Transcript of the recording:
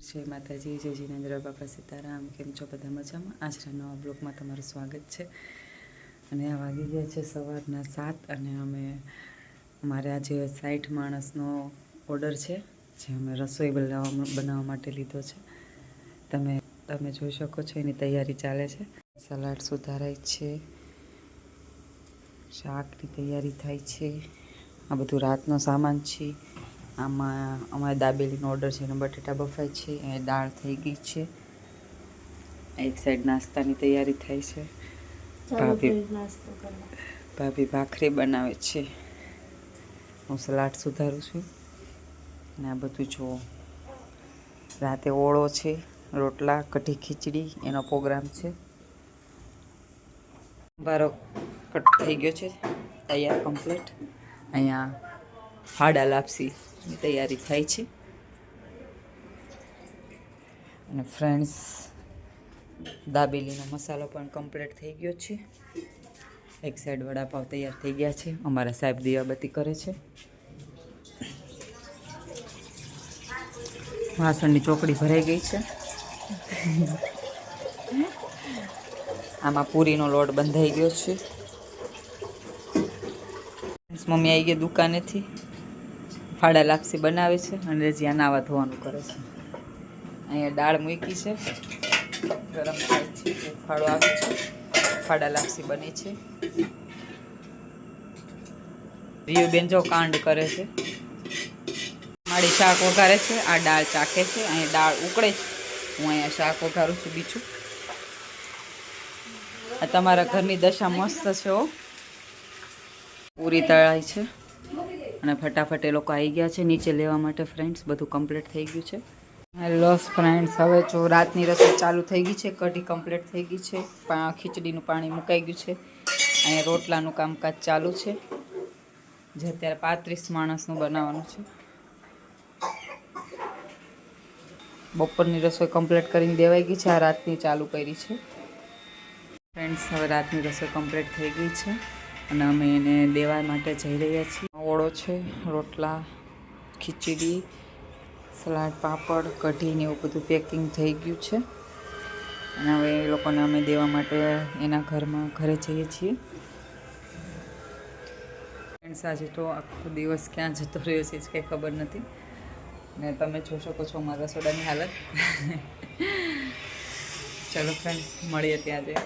જય માતાજી, જય જીનેન્દ્ર બાપા સીતારામ. કેમ છો બધા મજામાં? આજના નવા બ્લોગમાં તમારું સ્વાગત છે. અને આ વાગી ગયા છે સવારના સાત અને અમે, અમારે આજે સાઠ માણસનો ઓર્ડર છે, જે અમે રસોઈ બનાવવા બનાવવા માટે લીધો છે. તમે તમે જોઈ શકો છો, એની તૈયારી ચાલે છે. સલાડ સુધારાય છે, શાકની તૈયારી થાય છે, આ બધું રાતનો સામાન છે. આમાં અમારે દાબેલીનો ઓર્ડર છે અને બટેટા બફાય છે એ દાળ થઈ ગઈ છે. એક સાઈડ નાસ્તાની તૈયારી થાય છે. ભાભી ભાભી ભાખરી બનાવે છે. હું સલાડ સુધારું છું. અને આ બધું જુઓ રાતે ઓળો છે રોટલા કઢી ખીચડી એનો પ્રોગ્રામ છે. બારો કટ થઈ ગયો છે. તૈયાર કમ્પ્લીટ અહીંયા હાડા લાપસી. તૈયારી થાય છે. અને ફ્રેન્ડ્સ, દાબેલીનો મસાલો પણ કમ્પ્લીટ થઈ ગયો છે. એક સાઈડ વડાપાવ તૈયાર થઈ ગયા છે. અમારા સાહેબ દીવાબત્તી કરે છે. વાસણની ચોકડી ભરાઈ ગઈ છે. આમાં પૂરીનો લોટ બંધાઈ ગયો છે. મમ્મી આવી ગઈ દુકાનેથી. ફાડા લાપસી બનાવે છે અને જ્યાં નાવા ધોવાનું કરે છે. અહીંયા દાળ મૂકી છે. ગરમ થાય છે ફાળો આવે છે. ફાડા લાપસી બને છે. રીયુબેન જો કાંડ કરે છે. મારી શાક વઘારે છે, આ દાળ ચાખે છે. અહીંયા દાળ ઉકળે છે. હું અહીંયા શાક વઘારું છું બીજું. આ તમારા ઘરની દશા મસ્ત છે પૂરી તળાઈ છે. અને ફટાફટ એ લોકો આવી ગયા છે નીચે લેવા માટે ફ્રેન્ડ્સ બધું કમ્પ્લીટ થઈ ગયું છે. હેલો ફ્રેન્ડ્સ હવે જો રાતની રસોઈ ચાલુ થઈ ગઈ છે, કઢી કમ્પ્લીટ થઈ ગઈ છે ખીચડીનું પાણી મુકાઈ ગયું છે. અહીંયા રોટલાનું કામકાજ ચાલુ છે. જે અત્યારે પાંત્રીસ માણસનું બનાવવાનું છે. બપોરની રસોઈ કમ્પ્લીટ કરીને દેવાઈ ગઈ છે, આ રાતની ચાલુ કરી છે. ફ્રેન્ડ્સ હવે રાતની રસોઈ કમ્પ્લીટ થઈ ગઈ છે. અને અમે એને દેવા માટે જઈ રહ્યા છીએ. ઓળો છે, રોટલા, ખીચડી, સલાડ, પાપડ, કઢી ને એવું બધું પેકિંગ થઈ ગયું છે. અને હવે એ લોકોને અમે દેવા માટે એના ઘરમાં ઘરે જઈએ છીએ. ફ્રેન્ડ્સ આજે તો આખો દિવસ ક્યાં જતો રહ્યો છે કંઈ ખબર નથી. ને તમે જોઈ શકો છો મારા રસોડાની હાલત. ચલો ફ્રેન્ડ્સ મળીએ ત્યાં જઈએ